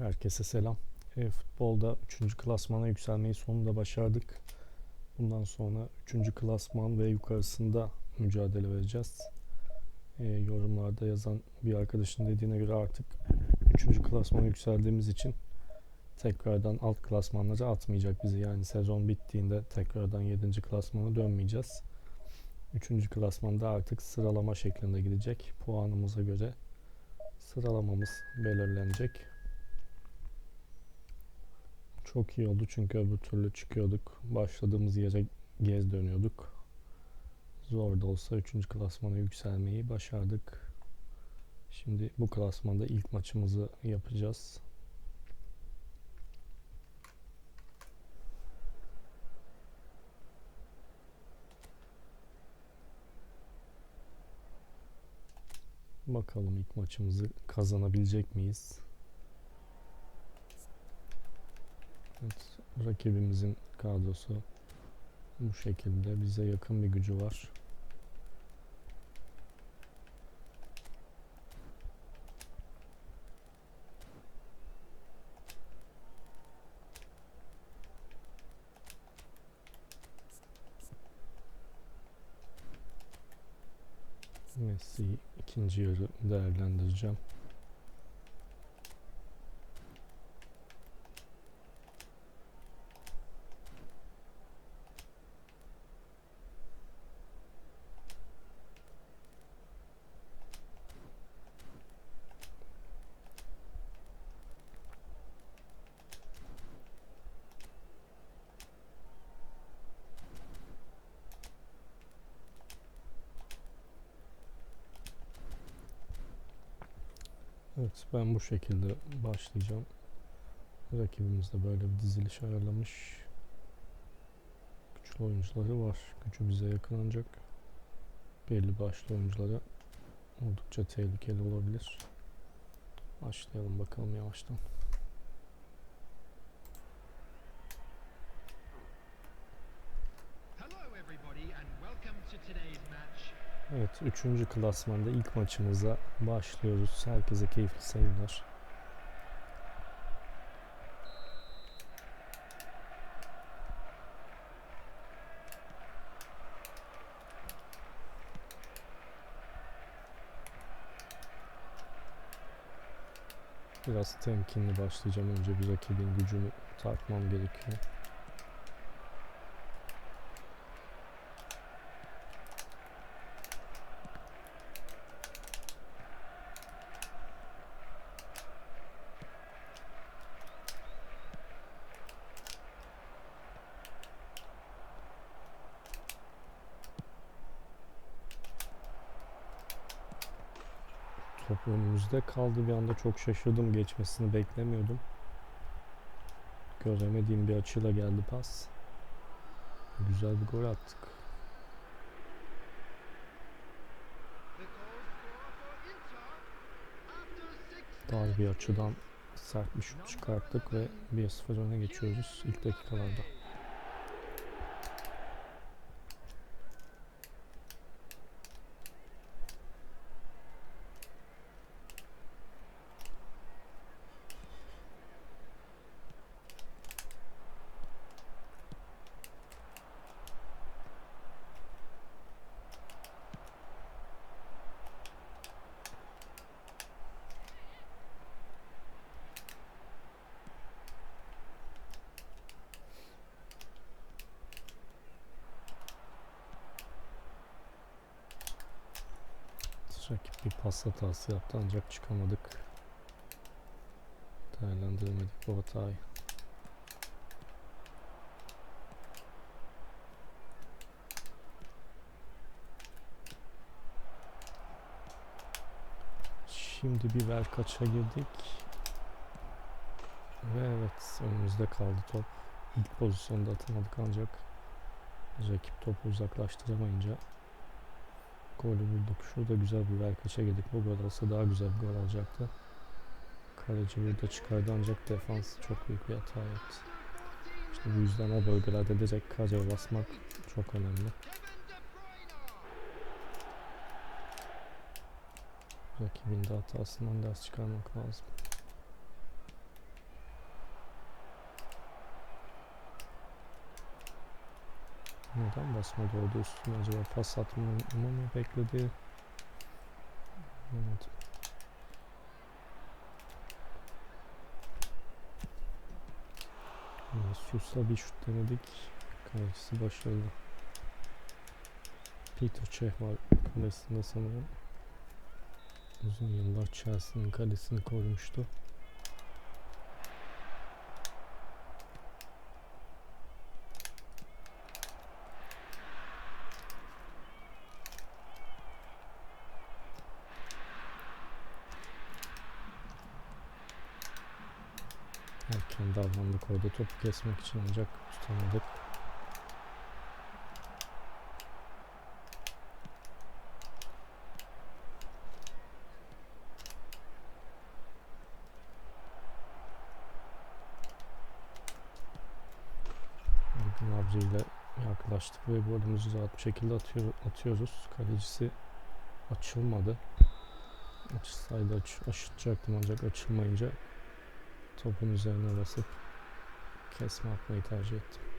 Herkese selam. E, futbolda 3. klasmana yükselmeyi sonunda başardık. Bundan sonra 3. klasman ve yukarısında mücadele vereceğiz. E, yorumlarda yazan bir arkadaşın dediğine göre artık 3. klasmana yükseldiğimiz için tekrardan alt klasmanlara atmayacak bizi. Yani sezon bittiğinde tekrardan 7. klasmana dönmeyeceğiz. 3. klasmanda artık sıralama şeklinde gidecek. Puanımıza göre sıralamamız belirlenecek. Çok iyi oldu çünkü öbür türlü çıkıyorduk. Başladığımız yere gez dönüyorduk. Zor da olsa 3. klasmana yükselmeyi başardık. Şimdi bu klasmanda ilk maçımızı yapacağız. Bakalım ilk maçımızı kazanabilecek miyiz? Evet, rakibimizin kadrosu bu şekilde. Bize yakın bir gücü var. Messi'yi ikinci yarı değerlendireceğim. Evet ben bu şekilde başlayacağım. Rakibimiz de böyle bir diziliş ayarlamış. Güçlü oyuncuları var. Gücü bize yakın ancak belli başlı oyunculara oldukça tehlikeli olabilir. Başlayalım bakalım yavaştan. Evet, üçüncü klasmanda ilk maçımıza başlıyoruz. Herkese keyifli seyirler. Biraz temkinli başlayacağım. Önce bir rakibin gücünü tartmam gerekiyor. Top önümüzde kaldı bir anda çok şaşırdım geçmesini beklemiyordum. Göremediğim bir açıyla geldi pas. Güzel bir gol attık. Dar bir açıdan sert bir şut çıkarttık ve 1-0 öne geçiyoruz ilk dakikalarda. Rakip bir pas hatası yaptı ancak çıkamadık. Değerlendiremedik bu hatayı. Şimdi bir ver kaça girdik. Ve evet önümüzde kaldı top. İlk pozisyonda atamadık ancak rakip topu uzaklaştıramayınca golü bulduk. Şurada güzel bir verkaça girdik. Bu gol olsa daha güzel bir gol olacaktı. Kaleci burada çıkardı ancak defans çok büyük bir hata yaptı. İşte bu yüzden o bölgelerde direkt kaleye basmak çok önemli. Rakibin de hatasından ders çıkarmak lazım. Neden basmadı orada üstüne acaba pas atmamı mı bekledi? Anlamadım. Vinicius'la bir şut denedik. Kalecisi başarılı. Peter Cech var kalesinde sanırım. Uzun yıllar Chelsea'nin kalesini korumuştu. Erken davrandık orada topu kesmek için ancak tutamadık. Uygun ile yaklaştık ve golümüzü rahat bir şekilde atıyor, atıyoruz. Kalecisi açılmadı. Açılsaydı aç, aşıtacaktım ancak açılmayınca topun üzerine basıp kesme atmayı tercih ettim.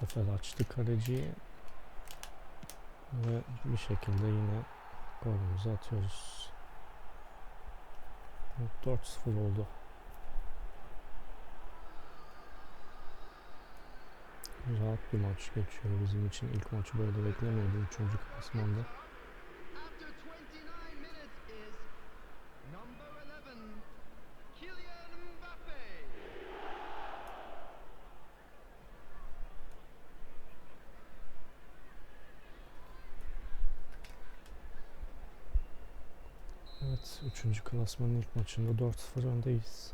Sefer açtı kaleciyi ve bir şekilde yine golümüzü atıyoruz. Evet, 4-0 oldu. Rahat bir maç geçiyor bizim için. İlk maçı böyle beklemiyordum 3. klasmanda. Evet, 3. klasmanın ilk maçında 4-0 öndeyiz.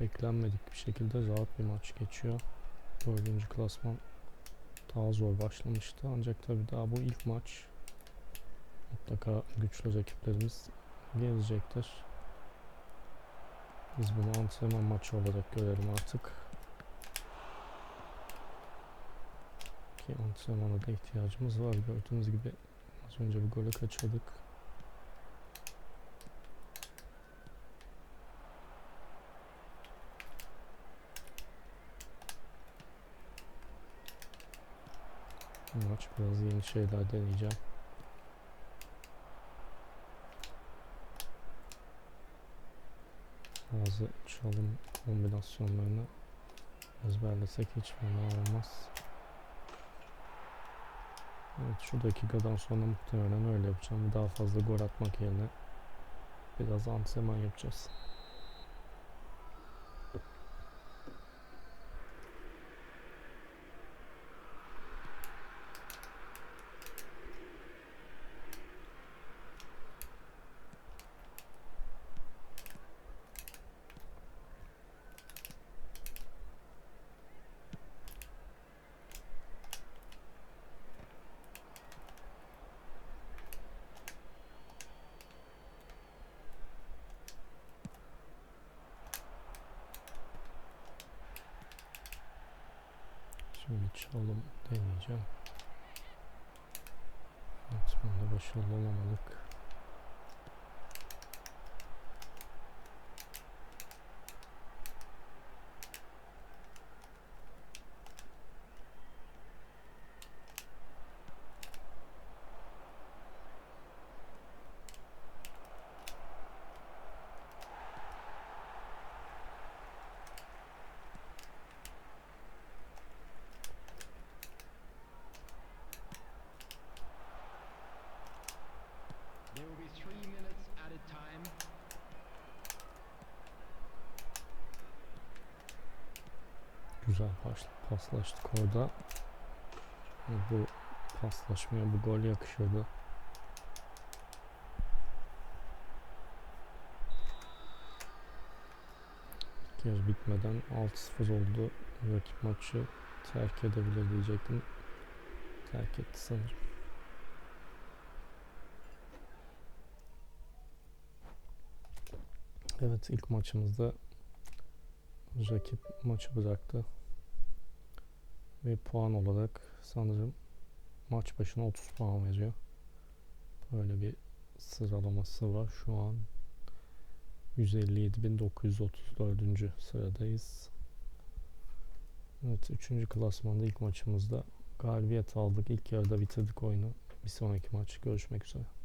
Beklenmedik bir şekilde rahat bir maç geçiyor. 4. klasman daha zor başlamıştı ancak tabii daha bu ilk maç. Mutlaka güçlü rakiplerimiz gelecektir. Biz bunu antrenman maçı olarak görelim artık. Ki antrenmana da ihtiyacımız var. Gördüğünüz gibi az önce bir golü kaçırdık. Maç biraz yeni şeyler deneyeceğim. Bazı çalım kombinasyonlarını ezberlesek hiç fena olmaz. Evet şu dakikadan sonra muhtemelen öyle yapacağım. Daha fazla gol atmak yerine biraz antrenman yapacağız. Şimdi çalım deneyeceğim. Evet, bunda başarılı olamadık. Güzel pas, paslaştık orada. Bu paslaşmaya bu gol yakışıyordu. Yarı bitmeden 6-0 oldu. Rakip maçı terk edebilir diyecektim. terk etti sanırım. Evet ilk maçımızda rakip maçı bıraktı. Ve puan olarak sanırım maç başına 30 puan veriyor. Böyle bir sıralaması var. Şu an 157.934. sıradayız. Evet 3. klasmanda ilk maçımızda galibiyet aldık. İlk yarıda bitirdik oyunu. Bir sonraki maç görüşmek üzere.